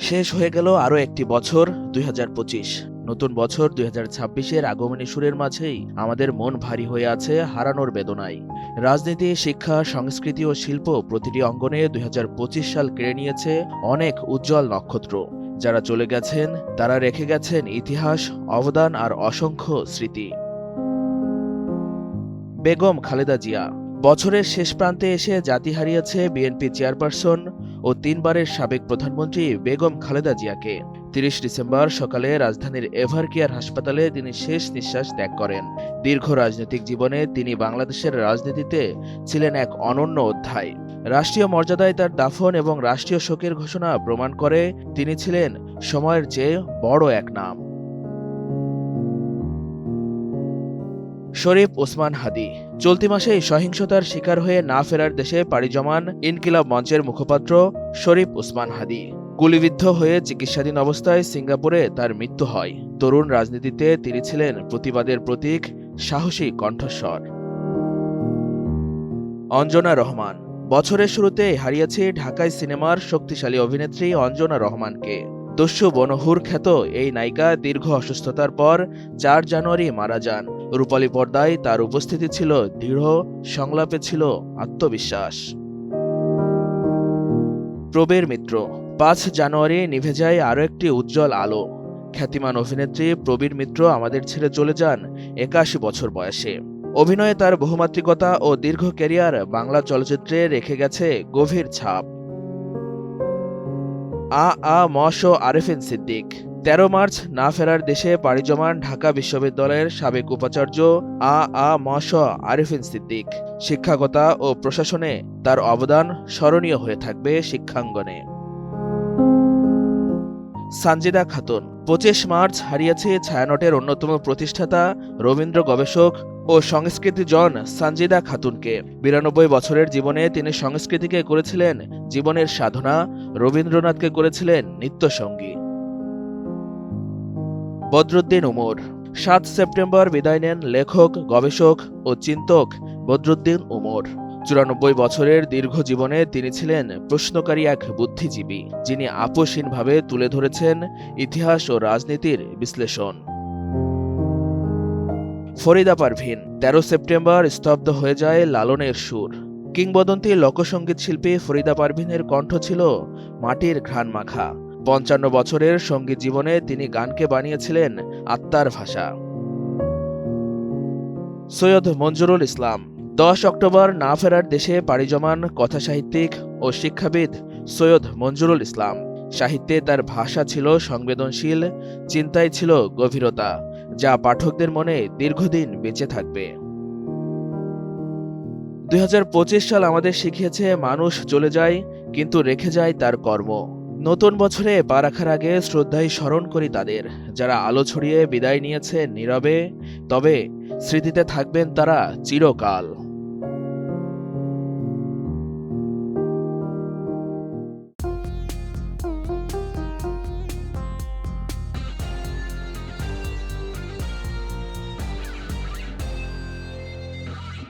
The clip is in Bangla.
শেষ হয়ে গেল আরও একটি বছর, দুই হাজার পঁচিশ। নতুন বছর দুই ছাব্বিশের আগমনী সুরের মাঝেই আমাদের মন ভারী হয়ে আছে হারানোর বেদনায়। রাজনীতি, শিক্ষা, সংস্কৃতি ও শিল্প প্রতিটি অঙ্গনে দুই হাজার পঁচিশ সাল কেড়ে নিয়েছে অনেক উজ্জ্বল নক্ষত্র। যারা চলে গেছেন, তারা রেখে গেছেন ইতিহাস, অবদান আর অসংখ্য স্মৃতি। বেগম খালেদা জিয়া। বছরের শেষ প্রান্তে এসে জাতি হারিয়েছে বিএনপি চেয়ারপারসন ও তিনবারের সাবেক প্রধানমন্ত্রী বেগম খালেদা জিয়াকে। তিরিশ ডিসেম্বর সকালে রাজধানীর এভার কেয়ার হাসপাতালে তিনি শেষ নিঃশ্বাস ত্যাগ করেন। দীর্ঘ রাজনৈতিক জীবনে তিনি বাংলাদেশের রাজনীতিতে ছিলেন এক অনন্য অধ্যায়। রাষ্ট্রীয় মর্যাদায় তার দাফন এবং রাষ্ট্রীয় শোকের ঘোষণা প্রমাণ করে তিনি ছিলেন সময়ের চেয়ে বড় এক নাম। শরীফ ওসমান হাদি। চলতি মাসেই সহিংসতার শিকার হয়ে না ফেরার দেশে পাড়ি জমান ইনকিলাব মঞ্চের মুখপাত্র শরীফ ওসমান হাদি। গুলিবিদ্ধ হয়ে চিকিৎসাধীন অবস্থায় সিঙ্গাপুরে তার মৃত্যু হয়। তরুণ রাজনীতিতে তিনি ছিলেন প্রতিবাদের প্রতীক, সাহসী কণ্ঠস্বর। অঞ্জনা রহমান। বছরের শুরুতে হারিয়েছে ঢাকায় সিনেমার শক্তিশালী অভিনেত্রী অঞ্জনা রহমানকে। দস্যু বনহুর খ্যাত এই নায়িকা দীর্ঘ অসুস্থতার পর চার জানুয়ারি মারা যান। রূপালী পর্দায় তার উপস্থিতি ছিল দৃঢ়, সংলাপে ছিল আত্মবিশ্বাস। প্রবীর মিত্র, পাঁচ জানুয়ারি নিভে যায় আরও একটি উজ্জ্বল আলো। খ্যাতিমান অভিনেত্রী প্রবীর মিত্র আমাদের ছেড়ে চলে যান একাশি বছর বয়সে। অভিনয়ে তার বহুমাত্রিকতা ও দীর্ঘ ক্যারিয়ার বাংলা চলচ্চিত্রে রেখে গেছে গভীর ছাপ। আ আ মশ আরেফিন সিদ্দিক। তেরো মার্চ, না ফেরার দেশে পাড়ি জমান ঢাকা বিশ্ববিদ্যালয়ের সাবেক উপাচার্য আ আ মশ আরেফিন সিদ্দিক। শিক্ষাকতা ও প্রশাসনে তার অবদান স্মরণীয় হয়ে থাকবে শিক্ষাঙ্গনে। সানজিদা খাতুন, পঁচিশ মার্চ হারিয়েছে ছায়ানটের অন্যতম প্রতিষ্ঠাতা রবীন্দ্র গবেষক ও সংস্কৃতি জন সানজিদা খাতুনকে। বিরানব্বই বছরের জীবনে তিনি সংস্কৃতিকে করেছিলেন, জীবনের সাধনা রবীন্দ্রনাথকে করেছিলেন নিত্যসঙ্গী। বদরুদ্দিন উমর সাত সেপ্টেম্বর বিদায় নেন লেখক, গবেষক ও চিন্তক বদরুদ্দিন উমর চুরানব্বই বছরের দীর্ঘ জীবনে তিনি ছিলেন প্রশ্নকারী এক বুদ্ধিজীবী, যিনি আপোষহীনভাবে তুলে ধরেছেন ইতিহাস ও রাজনীতির বিশ্লেষণ। ফরিদা পারভিন, তেরো সেপ্টেম্বর স্তব্ধ হয়ে যায় লালনের সুর। কিংবদন্তি লোকসঙ্গীত শিল্পী ফরিদা পারভিনের কণ্ঠ ছিল মাটির ঘ্রাণ মাখা। পঞ্চান্ন বছরের সংগীত জীবনে তিনি গানকে বানিয়েছিলেন আত্মার ভাষা। সৈয়দ মঞ্জুরুল ইসলাম, দশ অক্টোবর না ফেরার দেশে পাড়ি জমান কথাসাহিত্যিক ও শিক্ষাবিদ সৈয়দ মঞ্জুরুল ইসলাম। সাহিত্যে তার ভাষা ছিল সংবেদনশীল, চিন্তায় ছিল গভীরতা। যা পাঠকদের মনে দীর্ঘদিন বেঁচে থাকবে। দুই হাজার পঁচিশ সাল আমাদের শিখিয়েছে, মানুষ চলে যায়, কিন্তু রেখে যায় তার কর্ম। নতুন বছরে পা রাখার আগে শ্রদ্ধায় স্মরণ করি তাদের। যারা আলো ছড়িয়ে বিদায় নিয়েছে নীরবে, তবে স্মৃতিতে থাকবেন তারা চিরকাল।